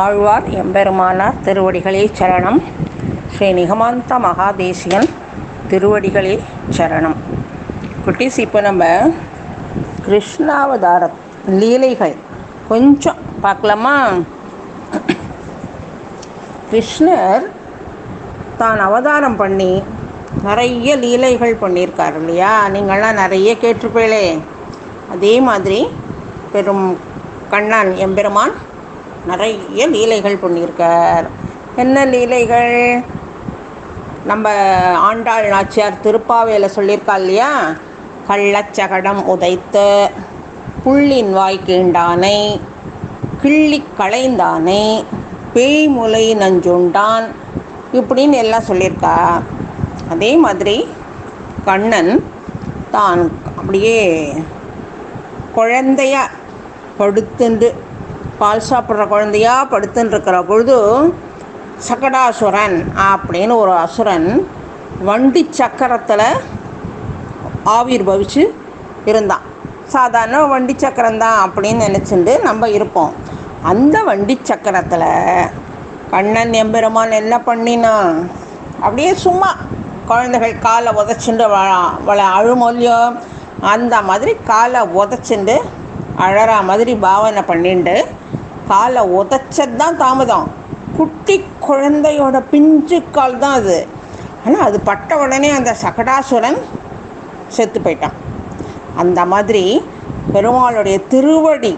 ஆழ்வார் எம்பெருமானார் திருவடிகளே சரணம். ஸ்ரீ நிகமாந்த மகாதேசியன் திருவடிகளே சரணம். குட்டீஸ் இப்போ நம்ம கிருஷ்ணாவதார லீலைகள் கொஞ்சம் பார்க்கலாமா? கிருஷ்ணர் தான் அவதாரம் பண்ணி நிறைய லீலைகள் பண்ணியிருக்காரு இல்லையா? நீங்கள்லாம் நிறைய கேட்டிருப்பீங்களே. அதே மாதிரி பெரும் கண்ணன் எம்பெருமான் நிறைய லீலைகள் பண்ணியிருக்கார். என்ன லீலைகள்? நம்ம ஆண்டாள் நாச்சியார் திருப்பாவையில் சொல்லியிருக்கா இல்லையா? கள்ளச்சகடம் உதைத்த புள்ளின் வாய்க்கீண்டானை கிள்ளி கிள்ளி களைந்தானை பேய்முலை நஞ்சுண்டான் இப்படின்னு எல்லாம் சொல்லியிருக்கா. அதே மாதிரி கண்ணன் தான் அப்படியே குழந்தைய படுத்துண்டு பால் சாப்பிட்ற குழந்தையாக படுத்துன்னு இருக்கிற பொழுது சக்கடாசுரன் அப்படின்னு ஒரு அசுரன் வண்டி சக்கரத்தில் ஆவிர் பவிச்சு இருந்தான். சாதாரண வண்டி சக்கரம் தான் அப்படின்னு நினச்சிட்டு நம்ம இருப்போம். அந்த வண்டி சக்கரத்தில் கண்ணன் எம்பெருமான் என்ன பண்ணினான் அப்படியே சும்மா குழந்தைகள் காலை உதச்சுண்டு வ வள அழுமொழியோ அந்த மாதிரி காலை உதச்சுண்டு அழற மாதிரி பாவனை பண்ணிண்டு காலை உதச்சது தான் தாமதம். குட்டி குழந்தையோட பிஞ்சு கால் தான் அது. ஆனால் அது பட்ட உடனே அந்த சகடாசுரன் செத்து போயிட்டான். அந்த மாதிரி பெருமாளுடைய திருவடி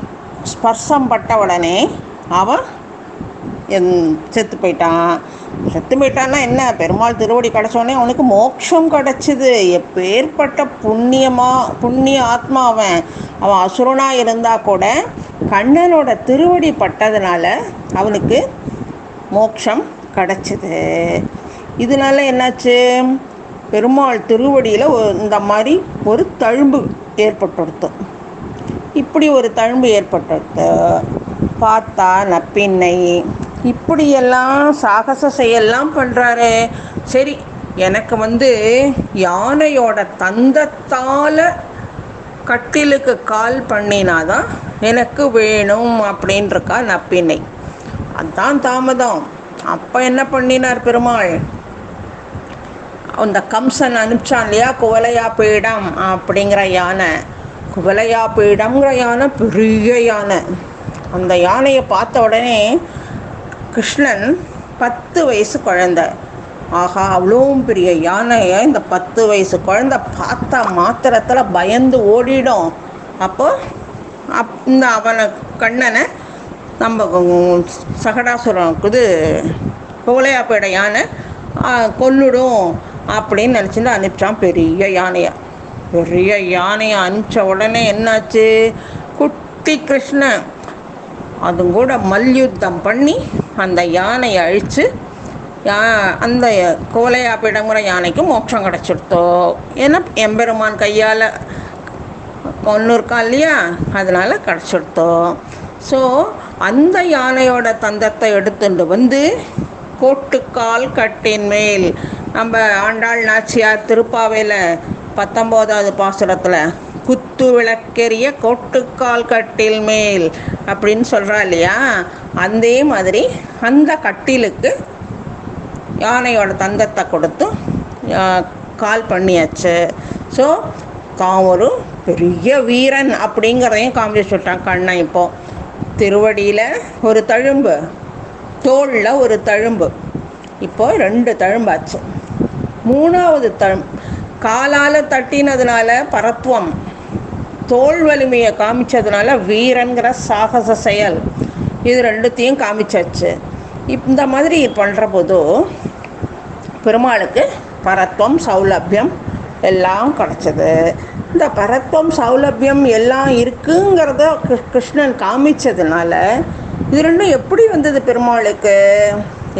ஸ்பர்சம் பட்ட உடனே அவன் என் செத்து போயிட்டான். செத்துமிட்டான்னா என்ன? பெருமாள் திருவடி கிடச்சோடனே அவனுக்கு மோட்சம் கிடச்சிது. எப்பேற்பட்ட புண்ணியமாக புண்ணிய ஆத்மா அவன். அவன் அசுரனாக இருந்தால் கூட கண்ணனோட திருவடி பட்டதுனால அவனுக்கு மோட்சம் கிடச்சிது. இதனால என்னாச்சு? பெருமாள் திருவடியில் இந்த மாதிரி ஒரு தழும்பு ஏற்பட்டுடுத்து. இப்படி ஒரு தழும்பு ஏற்பட்டுடுத்து. பார்த்தா நப்பின்னை இப்படியெல்லாம் சாகச செயல்லாம் பண்ணுறாரு சரி எனக்கு வந்து யானையோட தந்தத்தால் கட்டிலுக்கு கால் பண்ணினாதான் எனக்கு வேணும் அப்படின்ட்டுருக்கா நப்பினை. அதான் தாமதம். அப்போ என்ன பண்ணினார் பெருமாள்? அந்த கம்சன் அனுப்பிச்சான் இல்லையா? குவலையா பீடம் அப்படிங்கிற யானை. குவலையா பீடம்ங்கிற யானை பெரிய யானை. அந்த யானையை பார்த்த உடனே கிருஷ்ணன் பத்து வயசு குழந்த. ஆஹா அவ்வளோ பெரிய யானையை இந்த பத்து வயசு குழந்த பார்த்தா மாத்திரத்தில் பயந்து ஓடிடும். அப்போ அப் இந்த அவனை கண்ணனை நம்ம சகடாசுரம் இது கோலையாப்பேட யானை கொல்லுடும் அப்படின்னு நினச்சிட்டு அனுப்பிச்சான் பெரிய யானையை. பெரிய யானையை அனுப்பிச்ச உடனே என்னாச்சு? குட்டி கிருஷ்ணன். அதுங்கூட கூட மல்யுத்தம் பண்ணி அந்த யானையை அழித்து யா அந்த பிடங்குற யானைக்கு மோட்சம் கிடச்சிடுத்தோ ஏன்னா எம்பெருமான் கையால் ஒன்று இருக்கா இல்லையா? அதனால் கிடச்சிடுத்தோம் ஸோ அந்த யானையோட தந்தத்தை எடுத்துட்டு வந்து கோட்டுக்கால் கட்டின் மேல் நம்ம ஆண்டாள் நாச்சியார் திருப்பாவையில் பத்தொம்போதாவது பாசுரத்தில் குத்து விளக்கெரிய கோட்டுக்கால் கட்டில் மேல் அப்படின்னு சொல்கிறா இல்லையா? அதே மாதிரி அந்த கட்டிலுக்கு யானையோட தந்தத்தை கொடுத்து கால் பண்ணியாச்சு. ஸோ தான் ஒரு பெரிய வீரன் அப்படிங்கிறதையும் காமிச்சு சொல்லிட்டான் கண்ணன் இப்போது திருவடியில் ஒரு தழும்பு தோளில் ஒரு தழும்பு. இப்போ ரெண்டு தழும்பாச்சு. மூணாவது தழும் காலால் தட்டினதுனால பரத்துவம். தோல் வலிமையை காமிச்சதுனால வீரன்கிற சாகச செயல். இது ரெண்டுத்தையும் காமிச்சாச்சு. இந்த மாதிரி பண்ணுற போது பெருமாளுக்கு பரத்துவம் சௌலபியம் எல்லாம் கிடச்சது. இந்த பரத்துவம் சௌலபியம் எல்லாம் இருக்குங்கிறத கிருஷ்ணன் காமிச்சதுனால இது ரெண்டும் எப்படி வந்தது பெருமாளுக்கு?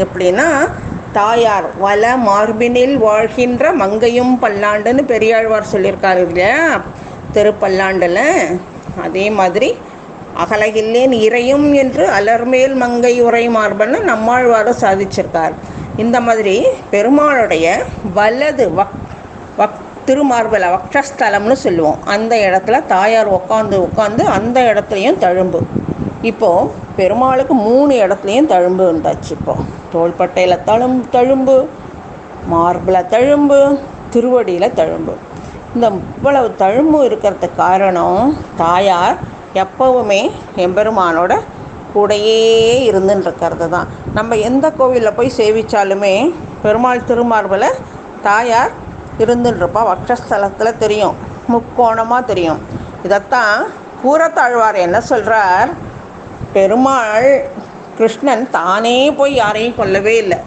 எப்படின்னா தாயார் வல மார்பினில் வாழ்கின்ற மங்கையும் பல்லாண்டுன்னு பெரியாழ்வார் சொல்லியிருக்காரு இல்லையா? திருப்பல்லாண்டில். அதே மாதிரி அகலகில்லேன் இறையும் என்று அலர்மேல் மங்கை உரை மார்பன்னு நம்மாழ்வாரும் சாதிச்சிருக்கார். இந்த மாதிரி பெருமாளுடைய வலது வக் வக் திருமார்பல வக்ஷஸ்தலம்னு சொல்லுவோம். அந்த இடத்துல தாயார் உட்காந்து உட்காந்து அந்த இடத்துலையும் தழும்பு. இப்போது பெருமாளுக்கு மூணு இடத்துலையும் தழும்பு இருந்தாச்சு இப்போ. தோள்பட்டையில் தழும்பு தழும்பு மார்பில் தழும்பு திருவடியில் தழும்பு. இந்த இவ்வளவு தழும்பு இருக்கிறதுக்கு காரணம் தாயார் எப்போவுமே எம்பெருமானோட கூடையே இருந்துன்றிருக்கிறது தான். நம்ம எந்த கோவிலில் போய் சேவித்தாலுமே பெருமாள் திருமார்பில் தாயார் இருந்துருப்பா வக்ஷஸ்தலத்தில் தெரியும். முக்கோணமாக தெரியும். இதைத்தான் கூறத்தாழ்வார் என்ன சொல்கிறார் பெருமாள் கிருஷ்ணன் தானே போய் யாரையும் கொல்லவே இல்லை.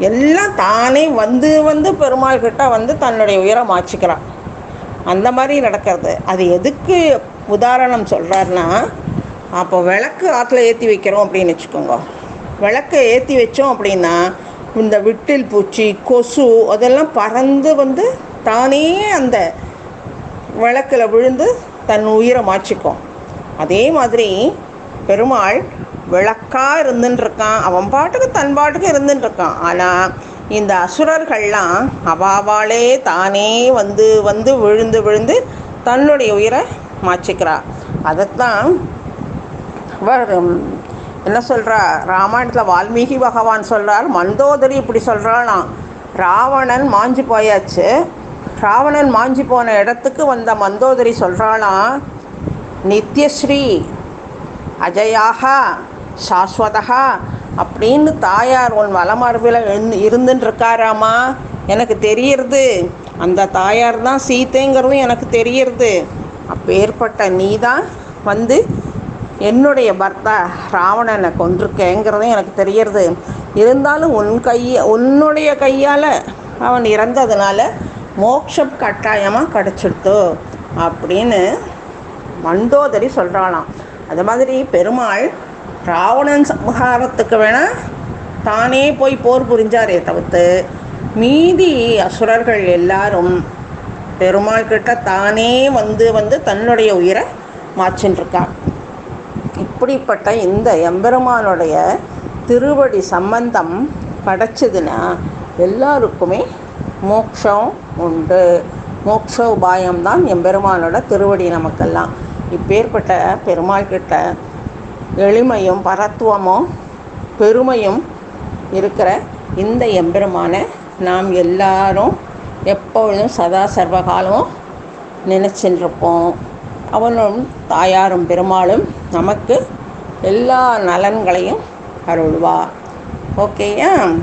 எல்லாம் தானே வந்து வந்து பெருமாள் கிட்ட வந்து தன்னுடைய உயரம் மாற்றிக்கிறான் அந்த மாதிரி நடக்கிறது. அது எதுக்கு உதாரணம் சொல்கிறாருன்னா அப்போ விளக்கு ஆற்றுல ஏற்றி வைக்கிறோம் அப்படின்னு வச்சுக்கோங்க. விளக்கை ஏற்றி வச்சோம் அப்படின்னா இந்த விட்டில் பூச்சி கொசு அதெல்லாம் பறந்து வந்து தானே அந்த விளக்கில் விழுந்து தன் உயிரை மாற்றிக்கும் அதே மாதிரி பெருமாள் விளக்காக இருந்துட்டுருக்கான் அவன் பாட்டுக்கு தன் பாட்டுக்கு இருந்துட்டுருக்கான் ஆனால் இந்த அசுரர்கள்லாம் அவாவாலே தானே வந்து வந்து விழுந்து விழுந்து தன்னுடைய உயிரை மாச்சிக்கிறா அதைத்தான் அவர் என்ன சொல்கிறா ராமாயணத்தில் வால்மீகி பகவான் சொல்கிறார் மந்தோதரி இப்படி சொல்கிறாளாம் ராவணன் மாஞ்சு போயாச்சு. ராவணன் மாஞ்சி போன இடத்துக்கு வந்த மந்தோதரி சொல்கிறாளாம் நித்யஸ்ரீ அஜயாகா சாஸ்வதா அப்படின்னு தாயார் உன் வலமரபில் இருந்துருக்காராமா எனக்கு தெரியறது. அந்த தாயார் தான் சீத்தைங்கிறதும் எனக்கு தெரியறது. அப்பேற்பட்ட நீ தான் வந்து என்னுடைய பர்த்தா ராவணனை கொன்றிருக்கேங்கிறதும் எனக்கு தெரியறது. இருந்தாலும் உன் கையை உன்னுடைய கையால் அவன் இறந்ததுனால மோக்ஷம் கட்டாயமாக கிடச்சிடுத்து அப்படின்னு மண்டோதரி சொல்கிறாளாம் அது மாதிரி பெருமாள் ராவணன் சம்ஹாரத்துக்கு வேணால் தானே போய் போர் புரிஞ்சாரே தவிர்த்து மீதி அசுரர்கள் எல்லாரும் பெருமாள் கிட்ட தானே வந்து வந்து தன்னுடைய உயிரை மாற்றின்றிருக்கான் இப்படிப்பட்ட இந்த எம்பெருமானுடைய திருவடி சம்பந்தம் கிடச்சிதுன்னா எல்லாருக்குமே மோக்ஷம் உண்டு. மோக்ஷ உபாயம்தான் எம்பெருமானோட திருவடி நமக்கெல்லாம். இப்பேற்பட்ட பெருமாள் கிட்ட எளிமையும் பரத்துவமும் பெருமையும் இருக்கிற இந்த எம்பெருமானை நாம் எல்லாரும் எப்பொழுதும் சதா சர்வகாலமும் நினச்சின்றிருப்போம். அவனும் தாயாரும் பெருமாளும் நமக்கு எல்லா நலன்களையும் அருள்வார். ஓகேயா